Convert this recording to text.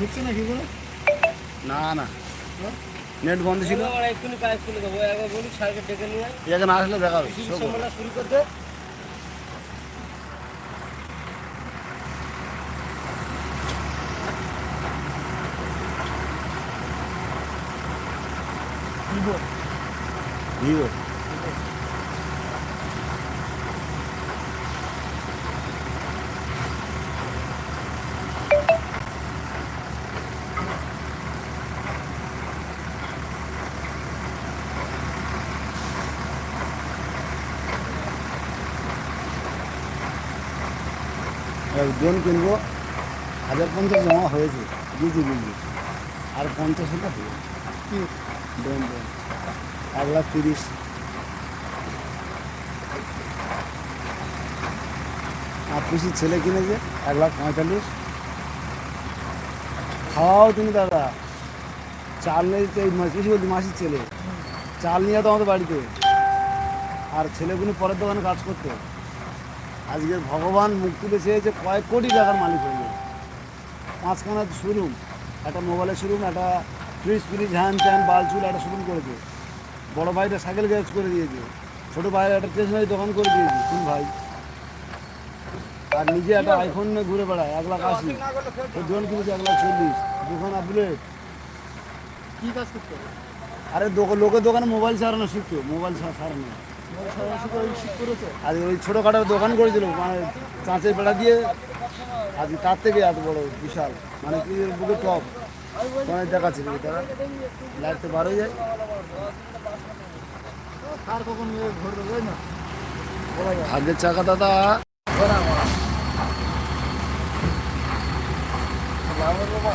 ঢুকছে না কি করে না। না? নেট বন্ধ ছিল। এক্ষুনি তুলে দেবো। একবার বলি স্যারকে ডেকে নিয়ে এখানে আসলে দেখা হবে। শুরু করতে। ভিভো। ভিভো। একজন কিনবো হাজার পঞ্চাশ জমা হয়েছে দিয়েছি বুঝলি। আর পঞ্চাশ হলে হবে। কি? এক লাখ তিরিশ। আর পিসির ছেলে কিনেছে এক লাখ পঁয়তাল্লিশ। খাওয়াও তুমি দাদা। চাল এই পিসি বলছি মাসির ছেলে। চাল নিয়ে তো আমাদের বাড়িতে। আর ছেলেগুলো পরের দোকানে কাজ করতো। আজকে ভগবান মুখ তুলে চেয়েছে কয়েক কোটি টাকার মালিক হয়ে যাবে পাঁচখানা শোরুম একটা মোবাইলের শোরুম একটা ফ্রিজ ফ্রিজ হ্যান ত্যান বালচুল একটা শোরুম করেছে। বড় ভাইটা সাইকেল গ্যারেজ করে দিয়েছে। ছোটো ভাইয়ের একটা স্টেশনারি দোকান করে দিয়েছে তিন ভাই। আর নিজে একটা আইফোন নিয়ে ঘুরে বেড়ায় এক লাখ আশি। তো দোকান কিনেছে এক লাখ চল্লিশ। দোকান আপডেট কি কাজ করতে আরে লোকের দোকানে মোবাইল সারানো শিখতো মোবাইল সারানো আজ ওই ছোটোখাটো দোকান করেছিল মানে চাঁচের বেড়া দিয়ে। আজ তার থেকে এত বড় বিশাল মানে বুকে টপ। মানে দেখাচ্ছে দেখি তারা তো বার যায়। কখন না? ভাগ্যের চাকা দাদা। বাবা